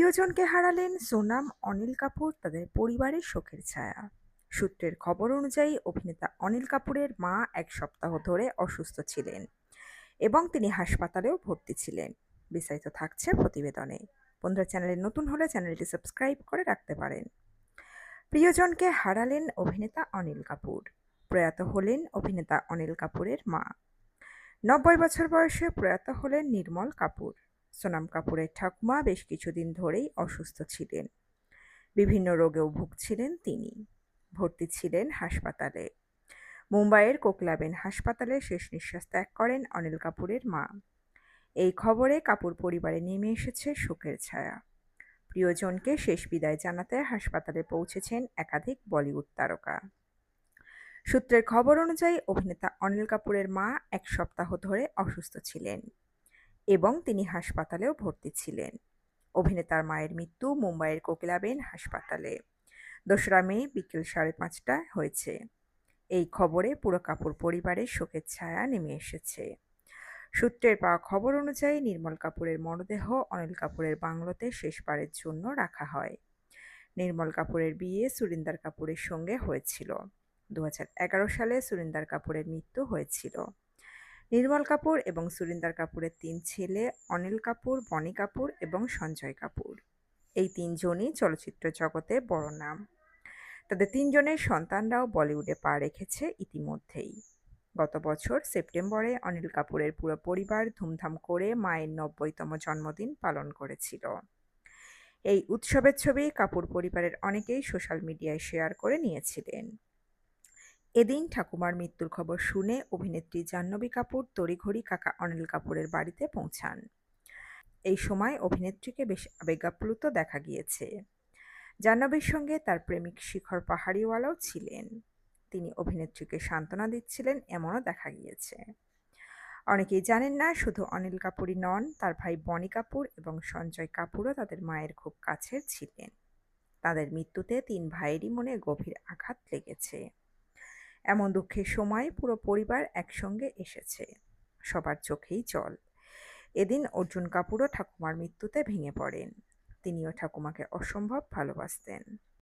প্রিয়জনকে হারালেন সোনাম, অনিল কাপুর, তাদের পরিবারের শোকের ছায়া। সূত্রের খবর অনুযায়ী, অভিনেতা অনিল কাপুরের মা এক সপ্তাহ ধরে অসুস্থ ছিলেন এবং তিনি হাসপাতালেও ভর্তি ছিলেন। বিস্তারিত থাকছে প্রতিবেদনে। বন্ধুরা, চ্যানেলে নতুন হলে চ্যানেলটি সাবস্ক্রাইব করে রাখতে পারেন। প্রিয়জনকে হারালেন অভিনেতা অনিল কাপুর। প্রয়াত হলেন অভিনেতা অনিল কাপুরের মা। নব্বই বছর বয়সে প্রয়াত হলেন নির্মল কাপুর। সোনাম কাপুরের ঠাকুমা বেশ কিছুদিন ধরেই অসুস্থ ছিলেন। বিভিন্ন রোগেও ভুগছিলেন তিনি। ভর্তি ছিলেন হাসপাতালে। মুম্বাইয়ের কোকলাবেন হাসপাতালে শেষ নিঃশ্বাস ত্যাগ করেন অনিল কাপুরের মা। এই খবরে কাপুর পরিবারে নেমে এসেছে শোকের ছায়া। প্রিয়জনকে শেষ বিদায় জানাতে হাসপাতালে পৌঁছেছেন একাধিক বলিউড তারকা। সূত্রের খবর অনুযায়ী অভিনেতা অনিল কাপুরের মা এক সপ্তাহ ধরে অসুস্থ ছিলেন। এবং তিনি হাসপাতালেও ভর্তি ছিলেন। অভিনেতার মায়ের মৃত্যু মুম্বাইয়ের কোকিলাবেন হাসপাতালে। দোসরা মে বিকেল সাড়ে পাঁচটায় হয়েছে। এই খবরে পুরো কাপুর পরিবারের শোকের ছায়া নেমে এসেছে। সূত্রের পাওয়া খবর অনুযায়ী নির্মল কাপুরের মরদেহ অনিল কাপুরের বাংলোতে শেষবারের জন্য রাখা হয়। নির্মল কাপুরের বিয়ে সুরিন্দার কাপুরের সঙ্গে হয়েছিল। দু হাজার এগারো সালে সুরিন্দার কাপুরের মৃত্যু হয়েছিল। নির্মল কাপুর এবং সুরিন্দার কাপুরের তিন ছেলে অনিল কাপুর, বনি কাপুর এবং সঞ্জয় কাপুর। এই তিনজনই চলচ্চিত্র জগতে বড় নাম। তাদের তিনজনের সন্তানরাও বলিউডে পা রেখেছে ইতিমধ্যেই। গত বছর সেপ্টেম্বরে অনিল কাপুরের পুরো পরিবার ধুমধাম করে মায়ের নব্বইতম জন্মদিন পালন করেছিল। এই উৎসবের ছবি কাপুর পরিবারের অনেকেই সোশ্যাল মিডিয়ায় শেয়ার করে নিয়েছিলেন। এদিন ঠাকুমার মৃত্যুর খবর শুনে অভিনেত্রী জাহ্নবী কাপুর, তড়িঘড়ি কাকা অনিল কাপুরের বাড়িতে পৌঁছান। এই সময় অভিনেত্রীকে বেশ আবেগাপ্লুত দেখা গিয়েছে। জাহ্নবীর সঙ্গে তার প্রেমিক শিখর পাহাড়িওয়ালাও ছিলেন। তিনি অভিনেত্রীকে সান্ত্বনা দিচ্ছিলেন, এমনও দেখা গিয়েছে। অনেকেই জানেন না, শুধু অনিল কাপুরই নন, তার ভাই বনি কাপুর এবং সঞ্জয় কাপুরও তাদের মায়ের খুব কাছের ছিলেন। তাদের মৃত্যুতে তিন ভাইয়েরই মনে গভীর আঘাত লেগেছে। এমন দুঃখের সময় পুরো পরিবার একসঙ্গে এসেছে। সবার চোখেই জল। এদিন অর্জুন কাপুরও ঠাকুমার মৃত্যুতে ভেঙে পড়েন। তিনিও ঠাকুমাকে অসম্ভব ভালোবাসতেন।